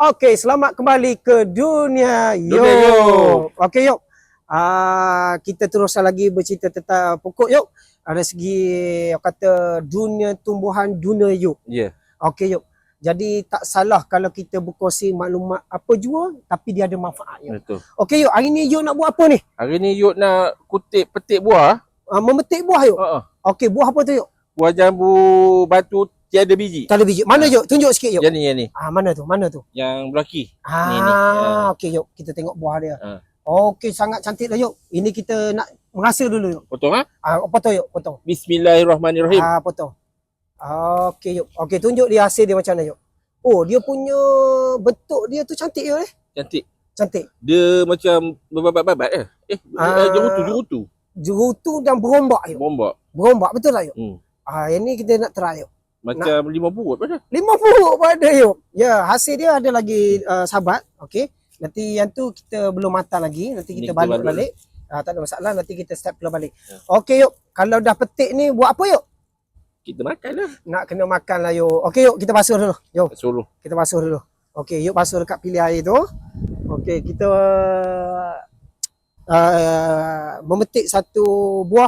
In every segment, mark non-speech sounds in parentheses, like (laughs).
Okey, selamat kembali ke dunia Yo. Dunia Yo. Okey, yuk. Ah, kita teruskan lagi bercerita tentang pokok yuk. Ada segi kata dunia tumbuhan dunia yuk. Ya. Okey, yuk. Jadi tak salah kalau kita berkongsi maklumat apa jua tapi dia ada manfaat yuk. Betul. Okey, yuk. Hari ni yuk nak buat apa ni? Hari ni Yuk nak kutip petik buah. Ah, memetik buah yuk. Uh-uh. Okey, buah apa tu yuk? Buah jambu batu tiada biji. Tak ada biji. Mana yuk? Tunjuk sikit yuk. Yang ni, yang ni. Ah, mana tu? Mana tu? Yang belaki. Ah, Ni, ni. Ah. okey yuk. Kita tengok buah dia. Ah. Okey, sangat cantik dah yuk. Ini kita nak merasa dulu yuk. Potong ha? Ah, potong yuk, potong. Bismillahirrahmanirrahim. Ah, potong. Okey yuk. Okey, tunjuk dia hasil dia macam mana yuk. Oh, dia punya bentuk dia tu cantik yuk eh. Cantik. Cantik. Dia macam berbabat-babat eh. Eh, Ah. uh, jerutu, jerutu. Jerutu dan berombak yuk. Bombak. Berombak betul tak yuk? Hmm. Ah, yang ni kita nak try yuk. Macam lima buut pada. Lima puluh pada yuk. Ya, hasil dia ada lagi uh, sahabat. Okey. Nanti yang tu kita belum matang lagi. Nanti kita balik balik. balik. Ah, tak ada masalah. Nanti kita step pula balik. Ya. Okey yuk. Kalau dah petik ni buat apa yuk? Kita makan lah. Nak kena makan lah yuk. Okey yuk. Kita basuh dulu. Yuk. Suruh. Kita basuh dulu. Okey, yuk basuh dekat pilih air tu. Okey, kita uh, memetik satu buah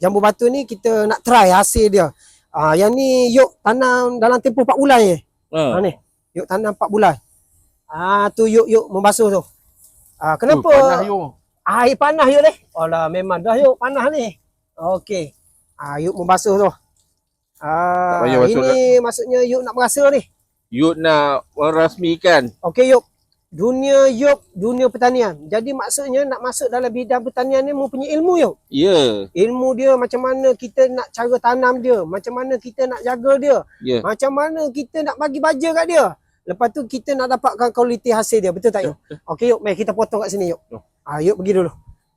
jambu batu ni kita nak try hasil dia. Ah yang ni yuk tanam dalam tempoh 4 bulan je. Ha Ha. ni. Yuk tanam 4 bulan. Ah tu yuk yuk membasuh tu. Ah kenapa Uh, panas Yuk. air panas yuk ni? Alah memang dah yuk panas ni. Okey. Ah yuk membasuh tu. Ah ini maksudnya yuk nak merasa ni. Yuk nak merasmikan. Okey yuk. Dunia yuk, dunia pertanian. Jadi maksudnya nak masuk dalam bidang pertanian ni mempunyai ilmu yuk. Ya. Ilmu dia macam mana kita nak cara tanam dia, macam mana kita nak jaga dia, Ya. macam mana kita nak bagi baja kat dia. Lepas tu kita nak dapatkan kualiti hasil dia. Betul tak yuk? Okey yuk, mari kita potong kat sini yuk. Ah yuk pergi dulu.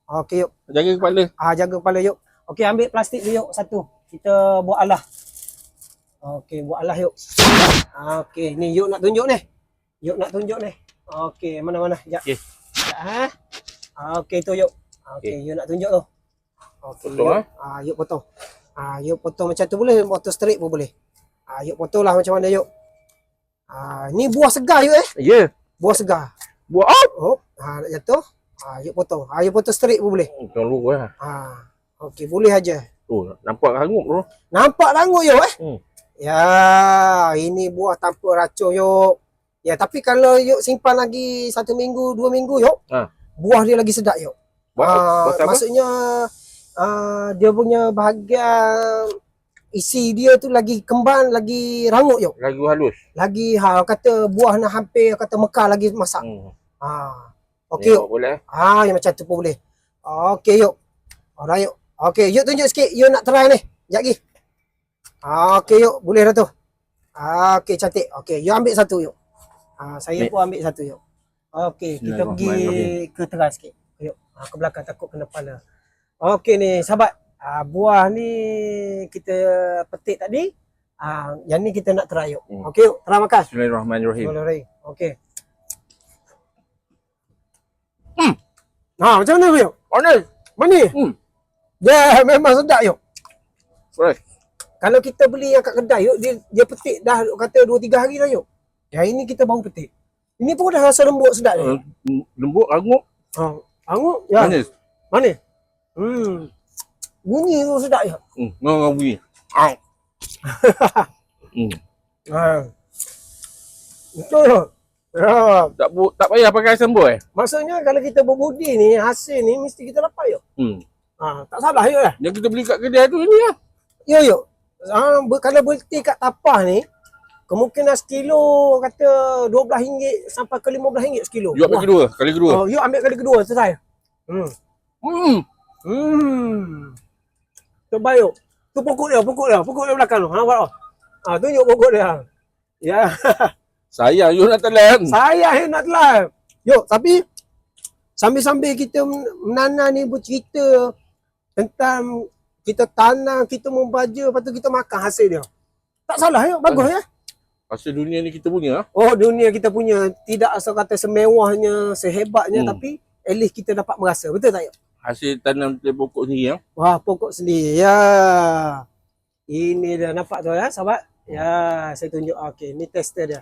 Okey yuk. Jaga kepala. Ah jaga kepala yuk. Okey ambil plastik dia yuk satu. Kita buat alah. Okey buat alah yuk. Ah, Okey ni yuk nak tunjuk ni. Yuk nak tunjuk ni. Okey mana-mana. Sekejap. Okey. Sekejap ha. Ah, Okey tu yuk. Okey yuk nak tunjuk tu. Okey. Potong, yuk. eh? Ah yuk potong. Ah yuk potong macam tu boleh, potong straight pun boleh. Ah yuk potong lah macam mana yuk. Ah ni buah segar yuk eh. Ya. Buah segar. Buat up. Oh, ah nak jatuh. Ah yuk potong. Ah yuk potong straight pun boleh. Jangan lupa lah. Ah. Okey boleh aja. Oh, nampak hangut bro. Nampak rangut yuk eh? Hmm. Ya, ini buah tanpa racun yuk. Ya, tapi kalau yuk simpan lagi satu minggu, dua minggu yuk, Ha. buah dia lagi sedap yuk. Ah, buat apa? maksudnya ah, dia punya bahagian isi dia tu lagi kembang, lagi rangut yuk. Lagu halus. Lagi ha kata buah nak hampir kata mekar lagi masak. Hmm. Ha. Okey yuk. Boleh. Ah, yang macam tu pun boleh. Okey yuk. Alright yuk. Okey, yuk tunjuk sikit. Yuk nak try ni. Sekejap lagi. Okey yuk, boleh dah tu. Okey, cantik. Okey, yuk ambil satu yuk. Ah, saya Baik. pun ambil satu yuk. Okey, kita pergi ke tengah sikit. Yuk, ah, ke belakang takut kena kepala. Okey ni, sahabat. Ah, buah ni kita petik tadi. Ah, yang ni kita nak try yuk. Hmm. Okey, yuk, try makan. Bismillahirrahmanirrahim. Bismillahirrahmanirrahim. Okey. Hmm. Ha, macam mana yuk? Honest. Manis? Hmm. Ya, memang sedap yuk. Fresh. Kalau kita beli yang kat kedai yuk, dia dia petik dah kata 2 3 hari dah yuk. Yang ini kita baru petik. Ini pun dah rasa lembut sedap Uh, ni. lembut, hangut, Ha. Angut? Ya. manis. Manis. Hmm. Bunyi tu sedap ya. Hmm, ngau bunyi. Au. (laughs) hmm. Ha. Betul. Ya. Tak bu, tak payah pakai sembur eh. Maksudnya kalau kita berbudi ni, hasil ni mesti kita dapat yuk. Hmm. Ha, tak salah lah. Yang kita beli kat kedai tu ini lah. Ya yuk. Ha, kalau berhenti kat tapah ni, kemungkinan sekilo kata RM12 sampai ke RM15 sekilo. Jual kali kedua, kali kedua. Oh, yuk ambil kali kedua saya. Hmm. Hmm. Hmm. Terbaik yuk. Tu pokok dia, pokok dia, pokok dia belakang tu. Ha, tak? Ha, tunjuk pokok dia. Ya, (laughs) Sayang you nak telan. saya yang nak telan. Yuk, tapi sambil-sambil kita men- menanam ni bercerita tentang kita tanam, kita membaja, lepas tu kita makan hasil dia. Tak salah ya, bagus ya. Pasal dunia ni kita punya ah. Oh, dunia kita punya tidak asal kata semewahnya, sehebatnya, Hmm. tapi at least kita dapat merasa. Betul tak ya? Hasil tanam pokok sendiri ah. Wah, pokok sendiri. Ya. Ini dia nampak tu ya, sahabat. Ya, saya tunjuk. Okey, ni tester dia.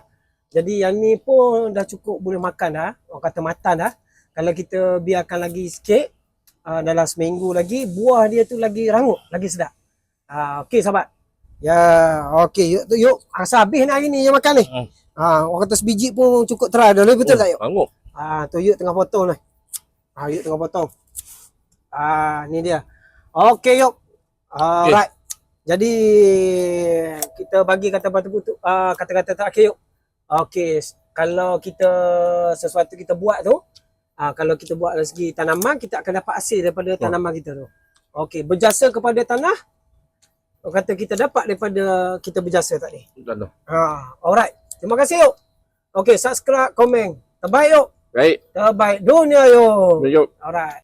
Jadi yang ni pun dah cukup boleh makan dah. Orang kata matang dah. Kalau kita biarkan lagi sikit uh, dalam seminggu lagi, buah dia tu lagi rangup, lagi sedap. Uh, okey sahabat. Ya, okey yuk tu yuk. Rasa habis ni hari ni yang makan ni. Hmm. Ah, orang kata sebiji pun cukup terah dah. Betul tak yuk? Bangun. Ah, tu yuk tengah potong ni. Ah, yuk tengah potong. Ah, ni dia. Okey yuk. Alright. Jadi kita bagi kata-kata putu, uh, kata-kata terakhir yuk. Okey, kalau kita sesuatu kita buat tu, uh, kalau kita buat dari segi tanaman, kita akan dapat hasil daripada tanaman kita tu. Okey, berjasa kepada tanah, orang kata kita dapat daripada kita berjasa tadi. Tak tahu. Ha, alright. Terima kasih yuk. Okey, subscribe, komen. Terbaik yuk. Baik. Terbaik dunia yuk. Baik. Alright.